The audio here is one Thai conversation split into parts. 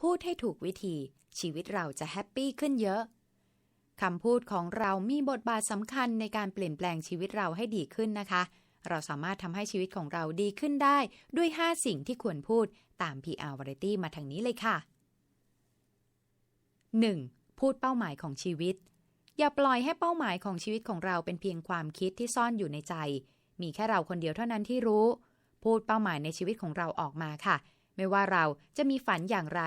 พูดให้ถูกวิธี ชีวิตเราจะแฮปปี้ขึ้นเยอะคำพูดของเรามีบทบาทสำคัญในการเปลี่ยนแปลงชีวิตเราให้ดีขึ้นนะคะ เราสามารถทำให้ชีวิตของเราดีขึ้นได้ด้วย 5 สิ่งที่ควรพูดตาม PR Variety มาทางนี้เลยค่ะ 1. พูดเป้าหมายของชีวิต อย่าปล่อยให้เป้าหมายของชีวิตของเราเป็นเพียงความคิดที่ซ่อนอยู่ในใจ มีแค่เราคนเดียวเท่านั้นที่รู้ พูดเป้าหมายในชีวิตของเราออกมาค่ะ ไม่ว่าเราจะมีฝันอย่างไร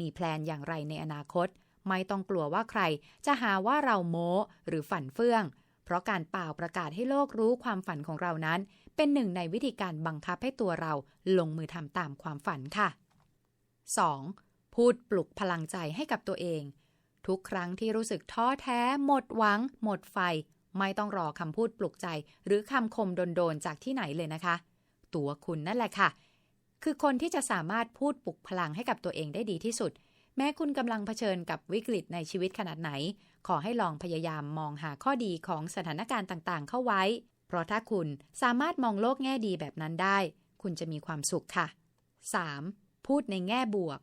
มีแพลนอย่างไรในอนาคต ไม่ต้องกลัวว่าใคร จะหาว่าเราโม้หรือฝันเฟื่อง เพราะการเป่าประกาศให้โลกรู้ความฝันของเรานั้น เป็นหนึ่งในวิธีการบังคับให้ตัวเราลงมือทำตามความฝันค่ะ 2. พูดปลุกพลังใจให้กับตัวเอง ทุกครั้งที่รู้สึกท้อแท้ หมดหวัง หมดไฟ ไม่ต้องรอคำพูดปลุกใจ หรือคำคมโดนๆจากที่ไหนเลยนะคะ ตัวคุณนั่นแหละค่ะ คือคนที่จะสามารถพูดปลุกพลังให้กับตัวเองได้ดีที่สุด แม้คุณกำลังเผชิญกับวิกฤตในชีวิตขนาดไหน ขอให้ลองพยายามมองหาข้อดีของสถานการณ์ต่างๆ เข้าไว้ เพราะถ้าคุณสามารถมองโลกแง่ดีแบบนั้นได้ คุณจะมีความสุขค่ะ 3. พูดในแง่บวก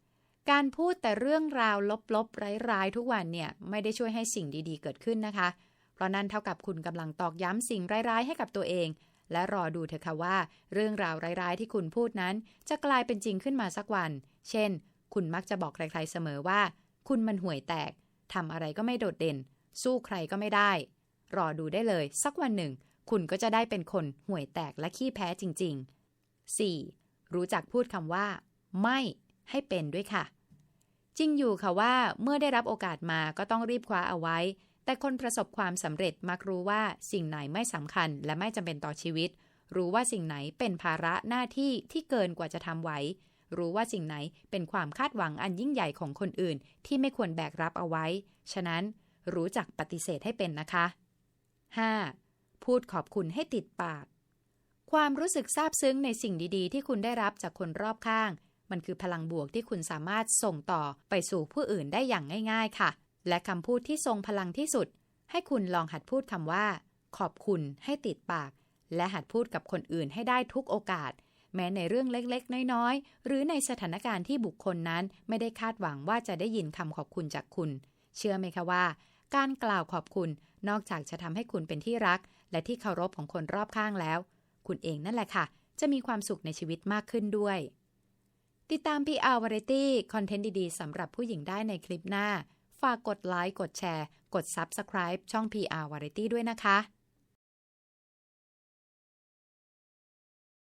การพูดแต่เรื่องราวลบๆ ร้ายๆ ทุกวันเนี่ยไม่ได้ช่วยให้สิ่งดีๆ เกิดขึ้นนะคะ เพราะนั่นเท่ากับคุณกำลังตอกย้ำสิ่งร้ายๆ ให้กับตัวเอง และรอดูเถอะค่ะว่า เรื่องราวร้ายๆ ที่คุณพูดนั้น จะกลายเป็นจริงขึ้นมาสักวัน เช่น คุณมักจะบอกใครๆเสมอว่า คุณมันห่วยแตกทำอะไรก็ไม่โดดเด่น สู้ใครก็ไม่ได้ รอดูได้เลย สักวันหนึ่ง คุณก็จะได้เป็นคนห่วยแตกและขี้แพ้จริง ๆ 4. รู้จักพูดคำว่า ไม่ให้เป็นด้วยค่ะ จริงอยู่ค่ะว่าเมื่อได้รับโอกาสมาก็ต้องรีบคว้าเอาไว้ แต่คนประสบความสำเร็จมักรู้ว่าสิ่งไหนไม่สำคัญและไม่จำเป็นต่อชีวิต รู้ว่าสิ่งไหนเป็นภาระหน้าที่ที่เกินกว่าจะทำไหวรู้ว่าสิ่งไหนเป็นความคาดหวังอันยิ่งใหญ่ของคนอื่น ที่ไม่ควรแบกรับเอาไว้ ฉะนั้นรู้จักปฏิเสธให้เป็นนะคะ 5. พูดขอบคุณให้ติดปาก ความรู้สึกซาบซึ้งในสิ่งดีๆ ที่คุณได้รับจากคนรอบข้าง มันคือพลังบวกที่คุณสามารถส่งต่อไปสู่ผู้อื่นได้อย่างง่าย ๆ ค่ะ และคำพูดที่ทรงพลังที่สุด ให้คุณลองหัดพูดคำว่า ขอบคุณให้ติดปาก และหัดพูดกับคนอื่นให้ได้ทุกโอกาส แม้ในเรื่องเล็กๆ น้อยๆ หรือในสถานการณ์ที่บุคคลนั้นไม่ได้คาดหวังว่าจะได้ยินคำขอบคุณจากคุณ เชื่อไหมคะว่า การกล่าวขอบคุณนอกจากจะทำให้คุณเป็นที่รัก และที่เคารพของคนรอบข้างแล้ว คุณเองนั่นแหละค่ะ จะมีความสุขในชีวิตมากขึ้นด้วยติดตาม PR Variety คอนเทนต์ดี ๆ สำหรับผู้หญิงได้ในคลิปหน้า ฝากกดไลค์ กดแชร์ กด Subscribe ช่อง PR Variety ด้วยนะคะ